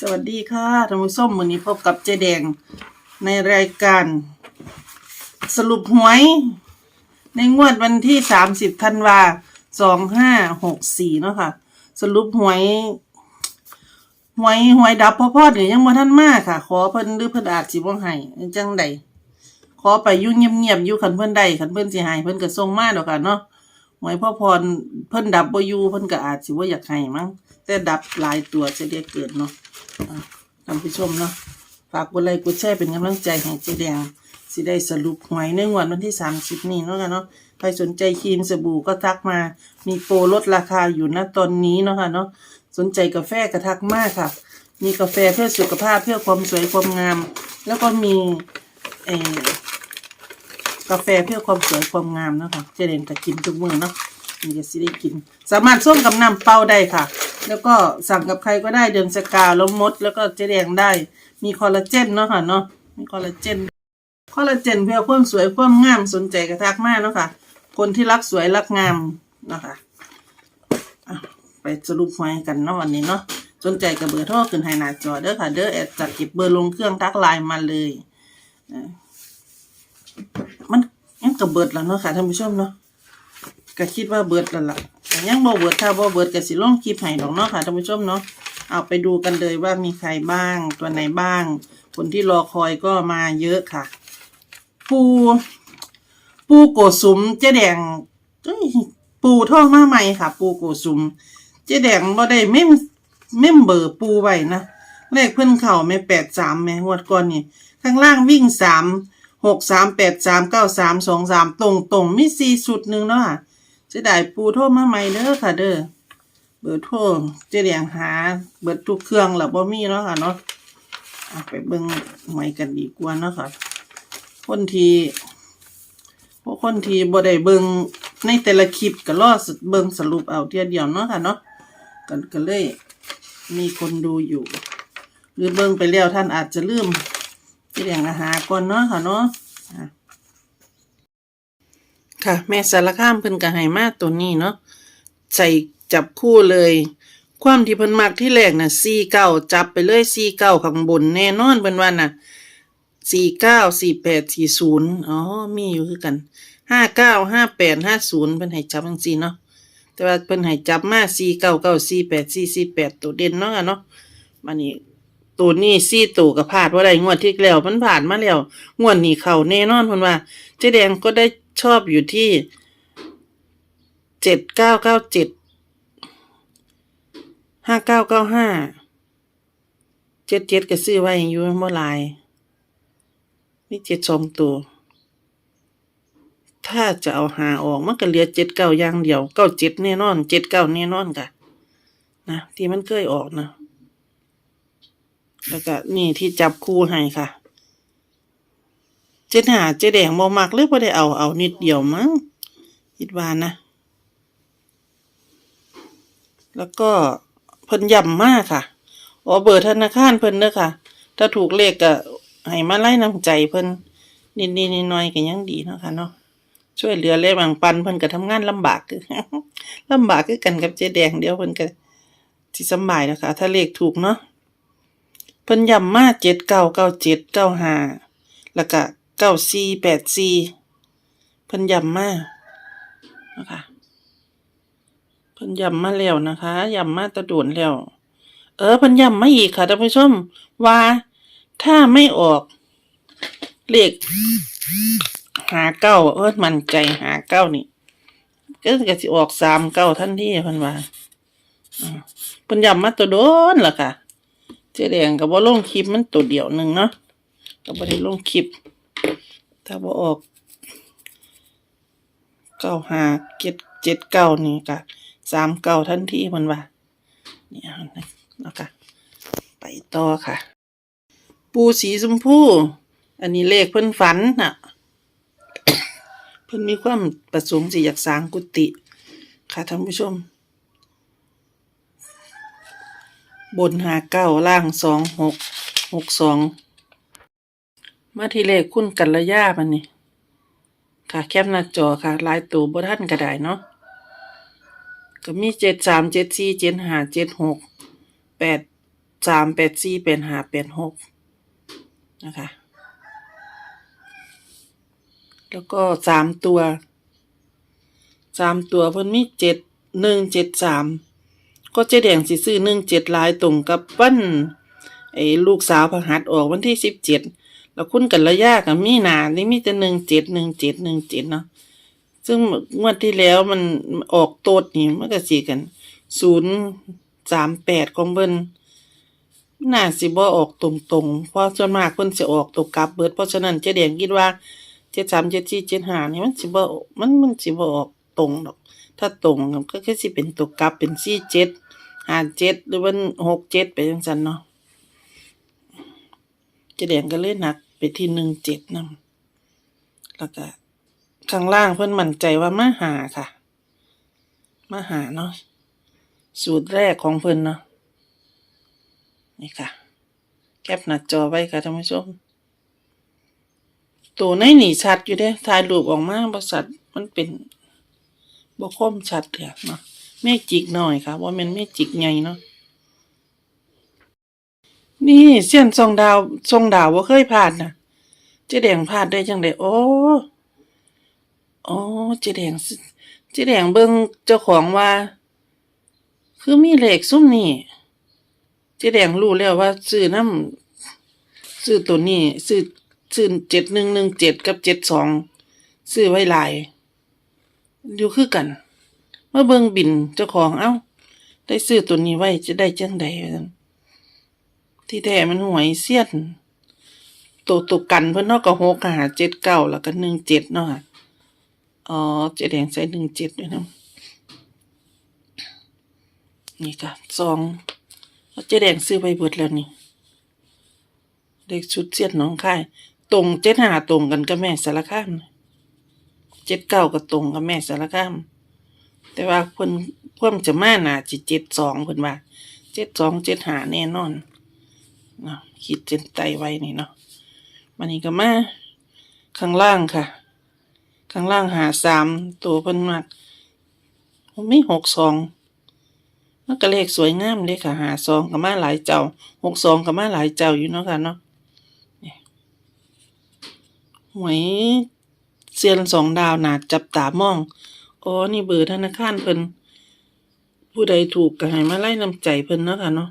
สวัสดีค่ะท่านผู้ชมวันนี้พบกับเจแดงในรายการ สรุปหวย ในงวดวันที่สามสิบธันวาสองห้าหกสี่เนาะค่ะ สรุปหวย หวยหวยดับพ่อพ่อเนี่ยยังบ่ท่านมากค่ะ ขอเพิ่นหรือเพิ่นอาจสิบ่ให้จังใดขอไปยู่เงียบๆอยู่คันเพิ่นได้คันเพิ่นสิให้เพิ่นก็ส่งมาดอกค่ะเนาะหวยพ่อพรเพิ่นดับบ่อยู่เพิ่นก็อาจสิบ่อยากให้มั้งแต่ดับหลายตัวจะได้เกิดเนาะ ท่านผู้ชมเนาะฝากกดไลค์กดแชร์เป็นกำลังใจให้เจ๊แดงสิได้สรุปหวยในงวดวันที่ 30 นี้เนาะค่ะเนาะใครสนใจครีมสบู่ก็ทักมา มีโปรลดราคาอยู่นะตอนนี้เนาะค่ะเนาะสนใจกาแฟก็ทักมากค่ะ มีกาแฟเพื่อสุขภาพเพื่อความสวยความงาม แล้วก็มีเออกาแฟเพื่อความสวยความงามเนาะค่ะเจ๊แดงก็กินทุกมื้อเนาะนี่จะสิได้กิน สามารถส้มกับน้ำเปล่าได้ค่ะ แล้วก็สั่งกับใครก็ได้เดือนสกาแล้วมด แล้วก็เจแดงได้ มีคอลลาเจนเนาะค่ะเนาะมีคอลลาเจนคอลลาเจนเพื่อความสวยความงามสนใจกระทักมากเนาะค่ะ คนที่รักสวยรักงามเนาะคะอะไปสรุปหวยกันเนาะวันนี้เนาะสนใจกับเบอร์โทรขึ้นให้หน้าจอเด้อค่ะ เด้อแอดจัดเก็บเบอร์ลงเครื่องทักไลน์มาเลยมันยังกับเบิดแล้วเนาะค่ะท่านผู้ชมเนาะ ก็คิดว่าเบิดแล้วล่ะแต่ยังบ่เบิดถ้าบ่เบิดก็สิลงคลิปให้ดอกเนาะค่ะท่านผู้ชมเนาะเอาไปดูกันเลยว่ามีใครบ้างตัวไหนบ้าง คนที่รอคอยก็มาเยอะค่ะ ปูปูโกสุมเจ๊แดงปูท่องมาใหม่ค่ะ ปูโกสุมเจ๊แดงบ่ได้เมมเมมเบอร์ปูไว้นะเลขเพิ่อนเข่าไม่แปดสามแม่งวดก่อนนี่ข้างล่างวิ่งสามหกสามแปดสามเก้าสามสองสามตรงตรงมีสี่สุดหนึ่งเนาะ จะได้ปูโทรมาใหม่เด้อค่ะเด้อเบอร์โทรเจะเรียงหา เบิดทุกเครื่องแล้วบ่มีเนาะค่ะเนาะไปเบิ่งใหม่กันดีกว่าเนาะค่ะ คนทีพวกคนทีบ่ได้เบิ่งในแต่ละคลิปก็รอสเบิ่งสรุปเอาเทียเดียวเนาะค่ะเนาะกันก็เลย มีคนดูอยู่ หรือเบิ่งไปแล้วท่านอาจจะลืมเจะเรียงอาหารก่อนเนาะค่ะเนาะ ค่ะ แม่สารคามเพิ่นก็ให้มาตัวนี้เนาะใส่จับคู่เลย ความที่เพิ่นมักที่แรกน่ะ49จับไปเลย49ข้างบนแน่นอนเพิ่นว่าน่ะ49 48 40อ๋อมีอยู่คือกัน59 58 50เพิ่นให้จับจังซี่เนาะแต่ว่าเพิ่นให้จับมาก49 9 48 448ตัวเด่นเนาะเนาะมานี่ ตัวนี้4ตัวก็พลาดว่าได้งวดที่แล้วมันผ่านมาแล้วงวดนี้เขาแน่นอนพิ่นว่าเจ๊แดงก็ได้ชอบอยู่ที่เจ็ดเก้าเก้าเจ็ดห้าเก้าเก้าห้าเจ็ดเจ็ดก็ซื้อไว้อยู่เมื่อลายนี่เจ็ดสองตัว ถ้าจะเอาหาออกมันก็เหลือเจ็ดเก้าอย่างเดียวเก้าเจ็ดแน่นอนเจ็ดเก้าแน่นอนค่ะนะที่มันเคยออกนะ แล้วก็นี่ที่จับคู่ให้ค่ะ เจ็ดหาเจ๊แดงบ่มักเลยบ่ได้เอาเอานิดเดียวมั้งคิดว่านะ แล้วก็เพิ่นย่ำมากค่ะอ๋อเบอร์ธนาคารเพิ่นเด้อค่ะ ถ้าถูกเลขก็ให้มาไล่น้ำใจเพิ่นนิดๆน้อยก็ยังดีเนาะค่ะเนาะช่วยเหลือเลยบางปันเพิ่นก็ทำงานลำบากคือลำบากคือกันกับเจ๊แดงเดียวเพิ่นก็สิสบายนะคะถ้าเลขถูกเนาะ เพิ่นย่ำมาเจ็ดเก้าเก้าเจ็ดเก้าห้าแล้วก็เก้าสี่แปดสี่เพิ่นย้ำมานะคะเพิ่นย้ำมาแล้วนะคะย้ำมาตะโดนแล้ว เออเพิ่นย้ำมาอีกค่ะท่านผู้ชมว่าถ้าไม่ออกเลขหาเก้าเออมันใจหาเก้านี่ก็จะสิออกสามเก้าทันทีเพิ่นว่าเพิ่นย้ำมาตัวโดนล่ะค่ะ เจ๊แดงก็บ่ลงคลิปมันตัวเดียวหนึ่งเนาะก็บ่ได้ลงคลิป ถ้าบ่ออกเก้าห้าเจ็ดเจ็ดเก้านี่ก็สามเก้าทันทีมันว่าเนี่ยนะคะไปต่อค่ะ ปูสีชมพูอันนี้เลขเพิ่นฝันน่ะ เพิ่นมีความประสงค์สิอยากสร้างกุฏิค่ะท่านผู้ชม บนหาเก้าล่างสองหกหกสองมาที่เลขคุณกัลยามันนี่ค่ะแคปหน้าจอค่ะลายตัวบ่ท่านก็ได้เนาะก็มีเจ็ดสามเจ็ดสี่เจ็ดห้าเจ็ดหกแปดสามแปดสี่แปดห้าแปดหกนะคะแล้วก็สามตัวสามตัวเพิ่นมีเจ็ดหนึ่งเจ็ดสาม ก็เจ๊แดงสิซื้อหนึ่งเจ็ดลายตรงกับวันไอ้ลูกสาวพระหัสออกวันที่สิบเจ็ดแล้วคุณกันระยะกับมีนานี่มีแต่หนึ่งเจ็ดหนึ่งเจ็ดหนึ่งเจ็ดเนาะซึ่งงวดที่แล้วมันออกโตดนี่มันก็สีกันศูนย์สามแปดของเบิ่นน่าสิบ่ออกตรงๆ เพราะส่วนมากเพิ่นสิออกตกกลับเบิด เพราะฉะนั้นเจ๊แดงคิดว่าเจ็ดสามเจ็ดสี่เจ็ดห้านี่มันสิบ่มันมันสิบ่ออกตรงดอก ถ้าตรงก็คือสิเป็นตกกลับเป็นสี่เจ็ดห้าเจ็ดหรือว่าหกเจ็ดไปจังซั่นเนาะจ๊แดงก็เลยหนักไปที่หนึ่งเจ็ดนำแล้วก็ข้างล่างเพิ่อนมั่นใจว่ามาหาค่ะ มาหาเนาะสูตรแรกของเพิ่อนเนาะนี่ค่ะ แคปหน้าจอไว้ค่ะท่านผู้ชม ตัวในหนีชัดอยู่เด้ถ่ายรูปออกมาบริษัทมันเป็น บ่คมชัดเลยเนาะแม่จิกหน่อยค่ะว่ามันแม่จิกใหญ่เนาะนี่เสี้ยนทรงดาวทรงดาวว่าเคยผ่านนะเจ๊แดงผ่านได้จังไดโอ้โอ้เจ๊แดงเจ๊แดงเบิ่งเจ้าของว่า คือมีเหลขซุ่มนี่เจ๊แดงรู้แล้วว่าซื้อน้ำซื้อตัวนี้ซื้อซื้อเจ็ดหนึ่งหนึ่งเจ็ดกับเจ็ดสองซื้อไว้หลาย อยู่คือกันเมื่อเบิ่งบินเจ้าของเอ้า ได้ซื้อตัวนี้ไว้จะได้จังใดที่แท้มันหวยเสี้ยนตัวตัวกันเพิ่นนาะก็หกหาเจ็ดเก้าแล้วก็หนึ่งเจ็ดเนาะอ๋อเจ๊แดงใส่หนึ่งเจ็ดด้วยนะนี่ค่ะสองเจ๊แดงซื้อไปเบิดแล้วนี่เด็กชุดเสียดน้องค่าย ตรงเจ็ดหาตรงกันกับแม่สารคาม เจ็ดเก้าก็ตรงกับแม่สารคามแต่ว่าเพิ่นเพิ่มจะมาหนาจิเจ็ดสองเพิ่นว่าเจ็ดสองเจ็ดหาแน่นอนเนาะขีดเส้นใต้ไว้นี่เนาะมันนี่ก็มาข้างล่างค่ะ ข้างล่างหาสามตัวเพิ่นมากไม่หกสองมันก็เลขสวยงามเลยค่ะ หาซองกับมาหลายเจ้าหกซองกับมาหลายเจ้าอยู่เนาะค่ะเนาะหวย ซียนสองดาวหนาจับตามอง อ๋อ นี่เบอร์ธนาคารเพิ่นผู้ใดถูกก็ให้มาไล่นำใจเพิ่นเนาะค่ะเนาะ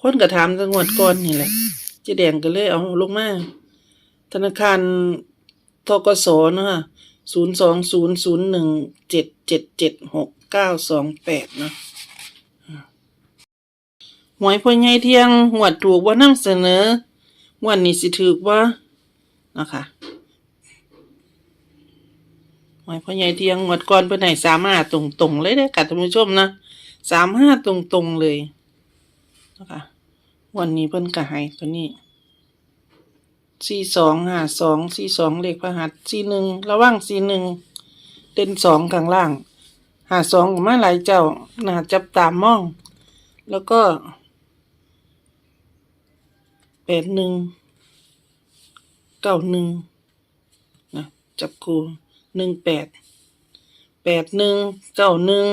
คนก็ถามจังหวัดก่อนนี่แหละจ๊แดงก็เลยเอาลงมา ธนาคารทกสเนาะค่ะศูนย์สองศูนย์ศูนย์หนึ่งเจ็ดเจ็ดเจ็ดหกเก้าสองแปดเนาะหวยพ่อใหญ่เที่ยงหวดถูกว่านำเสนอวันนี้สิถูกว่านะคะ หวยพ่อใหญ่เทียงหวดก่อนเพิ่นให้สามห้าตรงๆเลยเด้อค่ะท่านผู้ชมนะสามห้าตรงๆเลยนะคะวันนี้เพิ่นก็ให้ตัวนี้สี่สองห้าสองสี่สองเลขพระหัสสี่หนึ่งระว่างสี่หนึ่งเด่นสองข้างล่างหาสองมาหลายเจ้าน่าจับตามมอง แล้วก็แปดหนึ่งเก้าหนึ่งนะจับคู หนึ่งแปดแปดหนึ่งเก้าหนึ่ง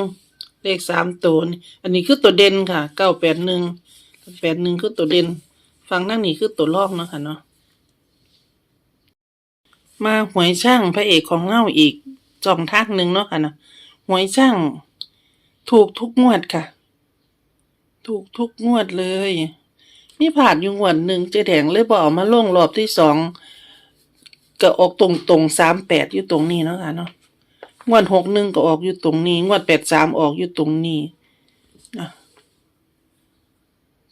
เลขสามตัวอันนี้คือตัวเด่นค่ะเก้าแปดหนึ่งแปดหนึ่งคือตัวเด่น ฟังนั่งนี่คือตัวลอกเนาะค่ะเนาะมาหวยช่างพระเอกของเงาอีกจองทางหนึ่งเนาะค่ะนะหวยช่าง ถูกทุกงวดค่ะ ถูกทุกงวดเลยมีผ่านอยู่งวดหนึ่งเจ๊แดงเลยบอกมาลงรอบที่สอง ก็ออกตรงตรงสามแปดอยู่ตรงนี้เนาะค่ะเนาะงวดหกหนึ่งก็ออกอยู่ตรงนี้ งวดแปดสามออกอยู่ตรงนี้นะ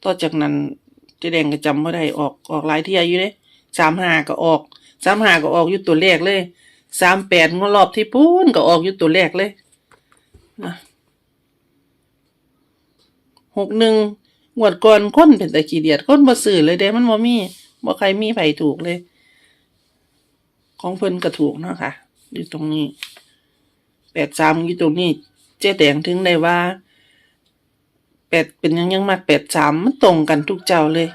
ต่อจากนั้นเจ๊แดงก็จำไม่ได้ออกออกหลายเที่ยอยู่เด้สามห้าก็ออกสามห้าก็ออกอยู่ตัวแรกเลยสามแปดงวดรอบที่ปูนก็ออกอยู่ตัวแรกเลยนะหกหนึ่งงวดก่อนค้นเป็นตะกี้เดียดค้นบ่ซื้อเลยเด้มันบ่มีบ่ใครมีไผถูกเลย ของเพิ่นก็ถูกเนาะค่ะอยู่ตรงนี้แปดสามอยู่ตรงนี้ เจ๊แดงถึงได้ว่าแปดเป็นยังยังมากแปดสามมันตรงกันทุกเจ้าเลย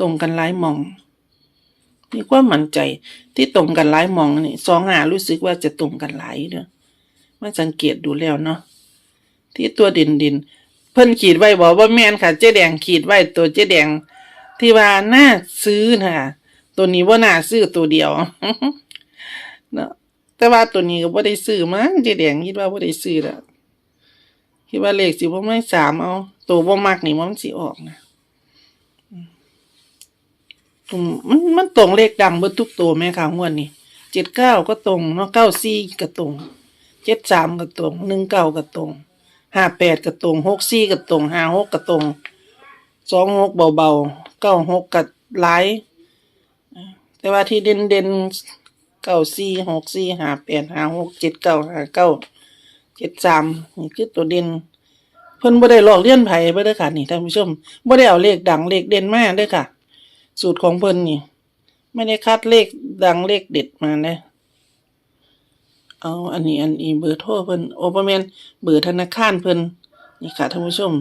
ตรงกันหลายมองมีความมั่นใจที่ตรงกันหลายมองนี่สองหารู้สึกว่าจะตรงกันหลายเด้อมาสังเกตดูแล้วเนาะที่ตัวเด่นเด่นเพิ่นขีดไว้บอกว่าแม่นค่ะ เจ๊แดงขีดไว้ตัวเจ๊แดง ที่ว่าน่าซื้อนะคะ ตัวนี้ว่าน่าซื้อตัวเดียวเนาะแต่ว่าตัวนี้ก็บ่ได้ซื้อมั้งเจ๊แดงคิดว่าบ่ได้ซื้อล้วคิดว่าเลขสิบ่ไม่สามเอา ตัวบ่มักนี่มันสิออกนะมมันมันตรงเลขดังเบิดทุกตัวแม่ค่ะงวดนี้เจ็ดเก้าก็ตรงเนาะเก้าสี่ก็ตรงเจ็ดสามก็ตรงหนึ่งเก้าก็ตรงห้าแปดก็ตรงหกสี่ก็ตรงห้าหกก็ตรงสองหกเบาๆเก้าหกก็หลาย แต่ว่าที่เด่นเด่นเก้าสี่หกสี่ห้าแปดห้าหกเจ็ดเก้าห้าเก้าเจ็ดสามนี่คือตัวเด่นเพิ่นบ่ได้ลอกเลียนไผเบ่เด้ค่ะนี่ท่านผู้ชมบ่ได้เอาเลขดังเลขเด่นมาเด้อค่ะ สูตรของเพิ่นนี่ ไม่ได้คัดเลขดังเลขเด็ดมาเด้เอาอันนี้อันนี้เบอร์โทรเพิ่นโอบ่แมนเบอร์ธนาคารเพิ่นนี่ค่ะท่านผู้ชม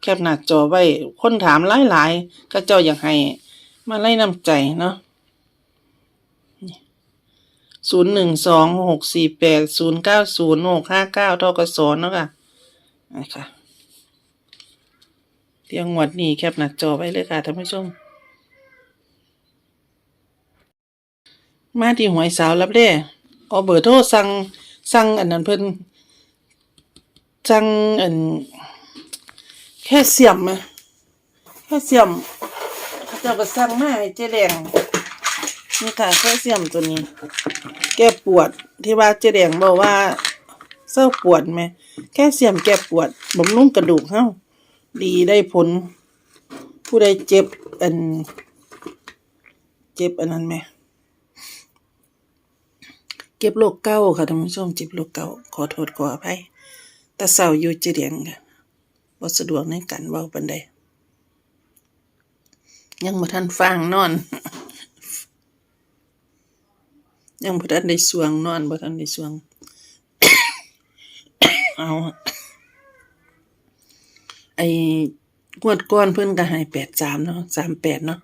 แคปหน้าจอไว้คนถามหลายๆก็เจ้าอยากให้มาไล่น้ำใจเนาะ ศูนย์หนึ่งสองหกสี่แปดศูนย์เก้าศูนย์หกห้าเก้าทกศเนาะค่ะนะคะเที่ยงงวดนี้แคปหน้าจอไว้เลยค่ะท่านผู้ชม มาที่หวยสาวรับเด้เอาเบอร์โทรสั่งสั่งอันนั้นเพิ่นสั่งอันแค่เสียมไหมแค่เสียมเขาเจ้าก็สั่งมาให้เจ๊แดงนี่ค่ะแค่เสียมตัวนี้ แก้ปวดที่ว่าเจ๊แดงบอกว่าเศร้าปวดไหม แค่เสียมแก้ปวดบำรุงกระดูกเฮาดีได้ผล ผู้ใดเจ็บอัน เจ็บอันนั้นไหมเก็บโรคเก้าค่ะท่านผู้ชมเจ็บโรคเก้าขอโทษขออภัยแต่เศร้าอยู่เจ๊แดงค่ะบ่สะดวกในการเว้าปานใดยังบ่ทันฟังนอน ยังบ่ทันได้สวงนอนบ่ทันได้สวง เอาไอ้งวดก่อนเพิ่นก็ให้83เนาะ38เนาะ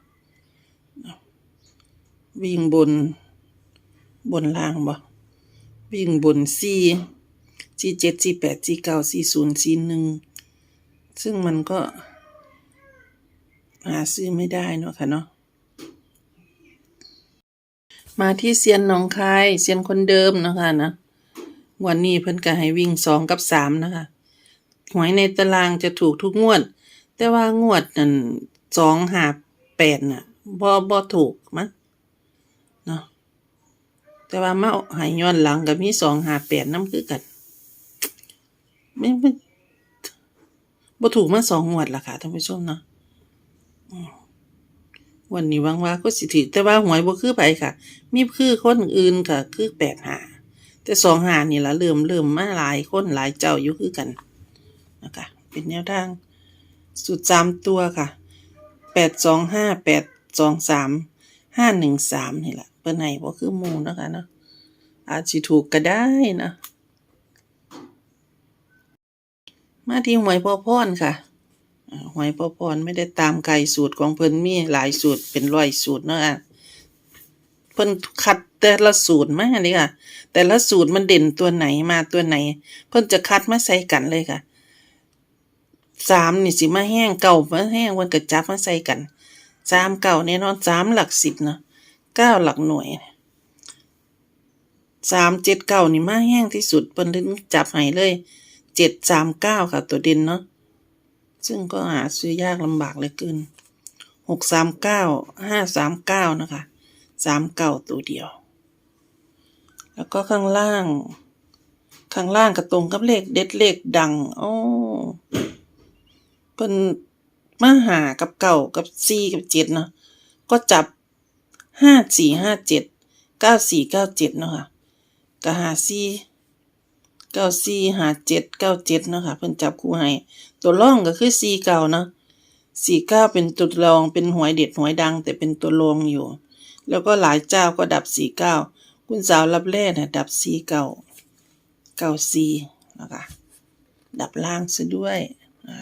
วิ่งบน บนล่างบ่วิ่งบน4 47 48 49 40 41ซึ่งมันก็ หาซื้อไม่ได้เนาะค่ะเนาะ มาที่เซียนหนองคายเซียนคนเดิมนะคะนะวันนี้เพิ่นก็ให้วิ่งสองกับสามนะคะหวยในตารางจะถูกทุกงวด แต่ว่างวดนั่นสองหาแปดน่ะบ่บ่ถูกมั้งเนาะแต่ว่ามาหายย้อนหลังกับมีสองหาแปดน้ำคือกันไม่ไม่บ่ถูกมาสองงวดละค่ะท่านผู้ชมเนาะ วันนี้หวังว่าก็สิถือแต่ว่าหวยบ่คือไผค่ะ มีคือคนอื่นค่ะ คือแปดหาแต่สองหานี่ละเริ่มเริ่มมาหลายคนหลายเจ้าอยู่คือกันนะคะเป็นแนวทางสุดสามตัวค่ะแปดสองห้าแปดสองสามห้าหนึ่งสามนี่แหละเปิ้นให้บ่คือหมู่นะคะเนาะอาจสิถูกก็ได้นะ มาที่หวยพ่อพรค่ะ หวยพ่อพรไม่ได้ตามไกลสูตรของเพิ่นมีหลายสูตรเป็นร้อยสูตรเนาะอะเพิ่นคัดแต่ละสูตรมาเลยค่ะ แต่ละสูตรมันเด่นตัวไหนมาตัวไหน เพิ่นจะคัดมาใส่กันเลยค่ะสามนี่สิมาแห้งเก่ามาแห้งเพิ่นก็จับมาใส่กันสามเก่าแน่นอนสามหลักสิบเนาะเก้าหลักหน่วยสามเจ็ดเก้านี่มาแห้งที่สุดเพิ่นถึงจับให้เลยเจ็ดสามเก้าค่ะ ตัวเด่นเนาะ ซึ่งก็หาซื้อยากลำบากเลยเกินหกสามเก้าห้าสามเก้านะคะสามเก้าตัวเดียว แล้วก็ข้างล่าง ข้างล่างก็ตรงกับเลขเด็ดเลขดังโอ้เป็นมาหากับเก่ากับสี่กับเจ็ดเนาะก็จับห้าสี่ห้าเจ็ดเก้าสี่เก้าเจ็ดเนาะค่ะก็หาสี่เก้าสี่หาเจ็ดเก้าเจ็ดเนาะค่ะเพิ่นจับคู่ให้ ตัวร่องก็คือสี่เก้านะสี่เก้าเป็นตัวรองเป็นหวยเด็ดหวยดัง แต่เป็นตัวรองอยู่ แล้วก็หลายเจ้าก็ดับสี่เก้าคุณสาวรับแร่นะดับสี่เก้าเก้าสี่นะคะดับล่างซะด้วยนะ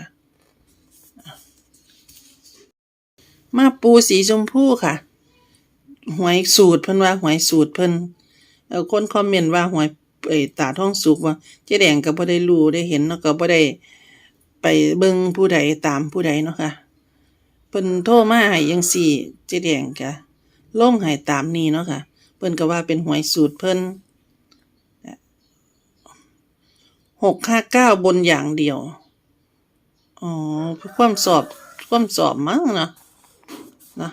มาปูสีชมพูค่ะ หวยสูตรเพิ่นว่าหวยสูตรเพิ่นเออคนคอมเมนต์ว่าหวยเอตาท้องสุกว่าเจ๊แดงก็บ่ได้รู้ได้เห็นเนาะก็บ่ได้ ไปเบิ่งผู้ใดตามผู้ใดเนาะค่ะเพิ่นโทรมาให้จังซี่เจ๊แดงก็ลงให้ตามนี้เนาะค่ะ เพิ่นก็ว่าเป็นหวยสูตรเพิ่นหกห้าเก้าบนอย่างเดียว อ๋อความสอบความสอบมั้งเนาะนะ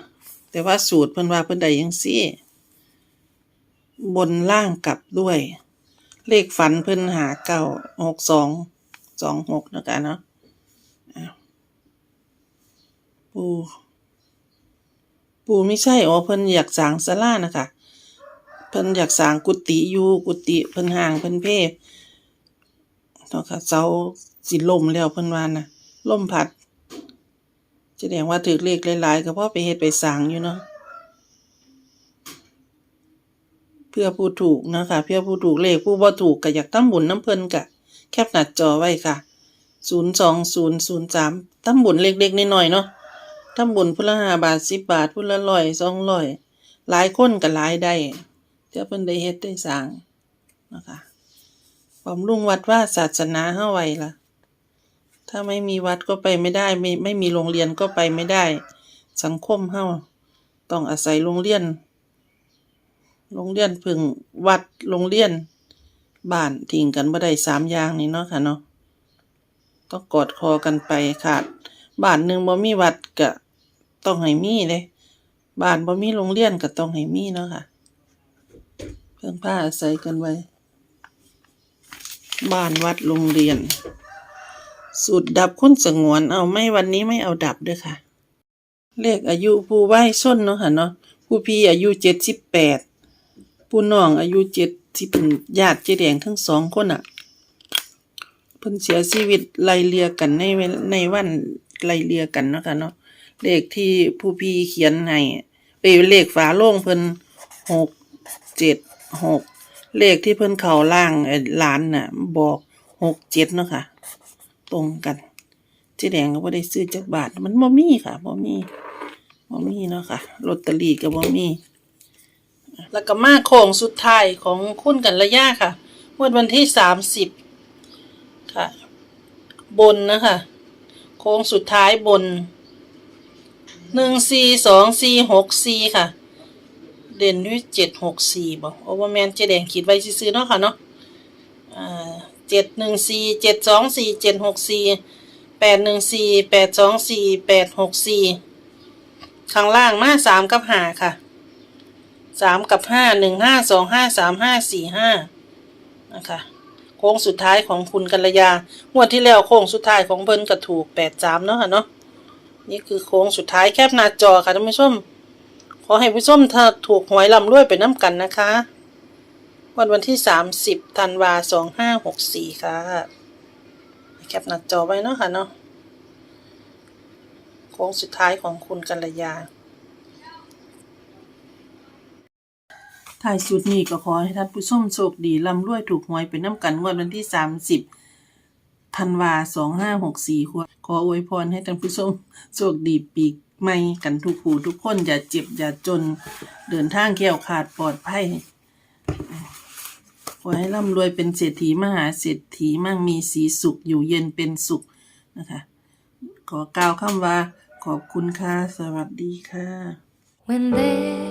แต่ว่าสูตรเพิ่นว่าเพิ่นได้จังซี่ บนล่างกลับด้วย เลขฝันเพิ่นหาเก้าหกสองสองหกนะกันเนาะอ้าว ปูปูไม่ใช่อ๋อเพิ่นอยากสางศาลานะคะเพิ่นอยากสางกุฏิอยู่กุฏิเพิ่นห่างเพิ่นเพเนาะค่ะเสาสิล่มแล้วเพิ่นว่านะล่มพัดแสดงว่าถือเลขหลายๆก็เพราะไปเฮ็ดไปสางอยู่เนาะเพื่อผู้ถูกนะคะเพื่อผู้ถูกเลขผู้บ่ถูกก็อยากทำบุญน้ำเพิ่นกะ แคปหน้าจอไว้ค่ะศูนย์สองศูนย์ศูนย์สามทำบุญเล็กๆน้อยๆเนาะ ทำบุญพุนละห้าบาทสิบบาทพุนละร้อยสองร้อยหลายคนก็หลายได้เจ้าเพิ่นได้เฮ็ดได้สร้างนะคะบำรุงวัดว่าศาสนาเฮาไว้ล่ะ ถ้าไม่มีวัดก็ไปไม่ได้ ไม่ไม่มีโรงเรียนก็ไปไม่ได้ สังคมเฮาต้องอาศัยโรงเรียน โรงเรียนพึ่งวัดโรงเรียนบ้านทิ้งกันบ่ได้สามอย่างนี่เนาะค่ะเนาะต้องกอดคอกันไปขาด บ้านหนึ่งบ่มีวัดก็ต้องให้มีเลยบ้านบ่มีโรงเรียนก็ต้องให้มีเนาะค่ะ เพิ่งผ้าอาศัยกันไว้ บ้านวัดโรงเรียน สูตรดับคนสงวนเอาไม่วันนี้ไม่เอาดับด้อค่ะ เลขอายุผู้ไหว้ส้นเนาะค่ะเนาะผู้พี่อายุเจ็ดสิบแปดผู้น้องอายุเจ็ดที่เป็นญาติเจแดงทั้งสองคนอะเพิ่นเสียชีวิตไล่เลียกันในในวัน ไล่เลียกันเนาะค่ะเนาะเลขที่ผู้พี่เขียนให้เอ้ยเลขฝาโล่งเพิ่นหกเจ็ดหกเลขที่เพิ่นเข่าล่างไอ้หลานน่ะ บอกหกเจ็ดเนาะค่ะ ตรงกันเจแดงก็บ่ได้ซื้อจักบาท มันบ่มีค่ะบ่มีบ่มีเนาะค่ะลอตเตอรี่ก็บ่มี แล้วก็มาโค้งสุดท้ายของคุณกันระยะค่ะงวดวันที่สามสิบค่ะ บนนะคะ โค้งสุดท้ายบนหนึ่งสี่สองสี่หกสี่ค่ะ เด่นด้วยเจ็ดหกสี่บอกโอเวอร์แมนเจแดงขีดไว้ซื้อเนาะค่ะเนาะเจ็ดหนึ่งสี่เจ็ดสองสี่เจ็ดหกสี่แปดหนึ่งสี่แปดสองสี่แปดหกสี่ข้างล่างมาสามกับห้าค่ะสามกับห้าหนึ่งห้าสองห้าสามห้าสี่ห้านะคะ โค้งสุดท้ายของคุณกัลยางวดที่แล้วโค้งสุดท้ายของเพิ่นก็ถูกแปดสามเนาะค่ะเนาะนี่คือโค้งสุดท้ายแคบหน้าจอค่ะท่านผู้ชม ขอให้ผู้ชมถ้าถูกหวยลำรวยไปน้ำกันนะคะ วันวันที่สามสิบธันวาสองห้าหกสี่ค่ะแคปหน้าจอไว้เนาะค่ะเนาะโค้งสุดท้ายของคุณกัลยา ท้ายสุดนี้ก็ขอให้ท่านผู้ชมโชคดีร่ำรวยถูกหวยเป็นน้ำกันงวดวันที่ 30ธันวา2564ขอขออวยพรให้ท่านผู้ชมโชคดีปีกใหม่กันทุกผู้ทุกคนอย่าเจ็บอย่าจน เดินทางแก้วขาดปลอดภัยขอให้ร่ำรวยเป็นเศรษฐีมหาเศรษฐีมั่งมีสีสุขอยู่เย็นเป็นสุขนะคะ ขอกล่าวคำว่า ขอบคุณค่ะ สวัสดีค่ะ When there's